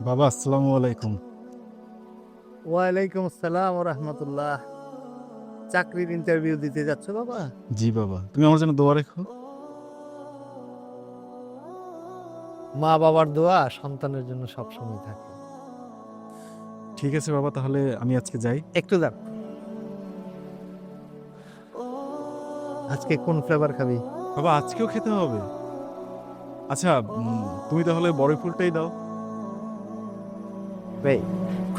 বাবা আসসালামু আলাইকুম। ওয়ালাইকুম আসসালাম রহমতুল্লাহ চাকরির ইন্টারভিউ দিতে যাচ্ছ বাবা? জি বাবা তুমি আমার জন্য দোয়া রেখো। মা বাবার দোয়া সন্তানের জন্য সবসময় থাকে। ঠিক আছে বাবা তাহলে আমি আজকে যাই। একটু দাও আজকে কোন ফ্লেভার খাবি? বাবা আজকেও খেতে হবে। আচ্ছা উম, তুমি তাহলে বড় ফুলটাই দাও। ভাই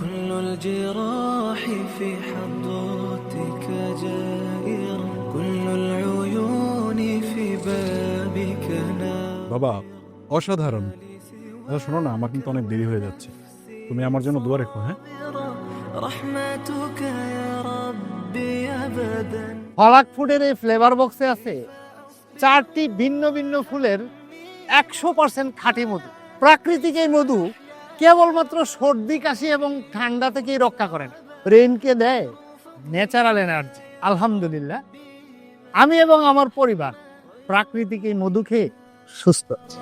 كل الجراح في حضرتك جائر كل العيون في بابك نار বাবা অসাধারণ আচ্ছা, শোনো না আমার কিন্তু অনেক দেরি হয়ে যাচ্ছে তুমি আমার জন্য দোয়া রেখো হ্যাঁ رحمتك يا ربي أبدا ফলাক ফুডের এই ফ্লেভার বক্সে আছে চারটি ভিন্ন ভিন্ন ফুলের একশো পার্সেন্ট খাঁটি মধু প্রাকৃতিক এই মধু কেবলমাত্র সর্দি, কাশি এবং ঠান্ডা থেকেই রক্ষা করেন। না ব্রেনকে দেয় ন্যাচারাল এনার্জি আলহামদুলিল্লাহ। আমি এবং আমার পরিবার প্রাকৃতিক এই মধু খেয়ে সুস্থ আছি।